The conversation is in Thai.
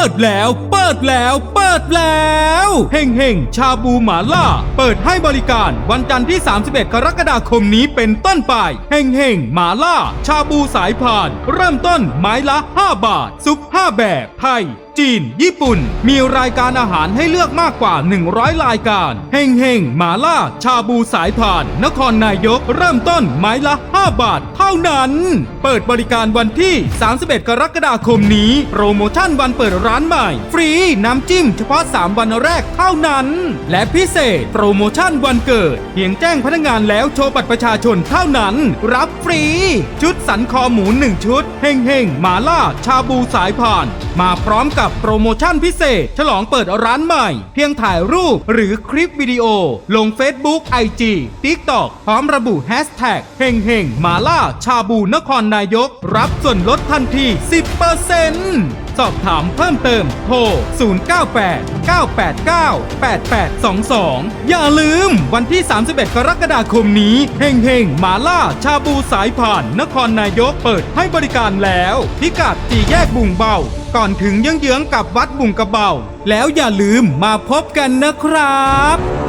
ปิดแล้ว เปิดแล้ว เปิดแล้วเฮงเฮงชาบูหมาล่า เปิดให้บริการวันจันทร์ที่ 31 กรกฎาคมนี้เป็นต้นไปเฮงเฮงหมาล่า ชาบูสายพาน เริ่มต้นไม้ละ 5 บาท ซุป 5 แบบไทยจีน ญี่ปุ่น มีรายการอาหารให้เลือกมากกว่า 100 รายการ เฮงเฮงหมาล่า ชาบูสายพาน นครนายก เริ่มต้นไม้ละ 5 บาท เท่านั้น เปิดบริการวันที่ 31 กรกฎาคมนี้ โปรโมชั่นวันเปิดร้านใหม่ ฟรีน้ำจิ้มเฉพาะ 3 วันแรกเท่านั้น และพิเศษ โปรโมชั่นวันเกิด เพียงแจ้งพนักงานแล้วโชว์บัตรประชาชนเท่านั้น รับฟรี ชุดสันคอหมู 1 ชุด เฮงเฮงหมาล่า ชาบูสายพาน มาพร้อมกับับโปรโมชั่นพิเศษ ฉลองเปิดร้านใหม่ เพียงถ่ายรูปหรือคลิปวิดีโอ ลง Facebook IG TikTok พร้อมระบุแฮชแท็กเฮงเฮงมาล่าชาบูนครนายก รับส่วนลดทันที 10%สอบถามเพิ่มเติมโทร 098 989 8822 อย่าลืมวันที่ 31 กรกฎาคมนี้เฮงเฮงหมาล่าชาบูสายผ่านนครนายกเปิดให้บริการแล้ว พิกัดสี่แยกบุงเบา ก่อนถึงเยื้องๆกับวัดบุงกระเบา แล้วอย่าลืมมาพบกันนะครับ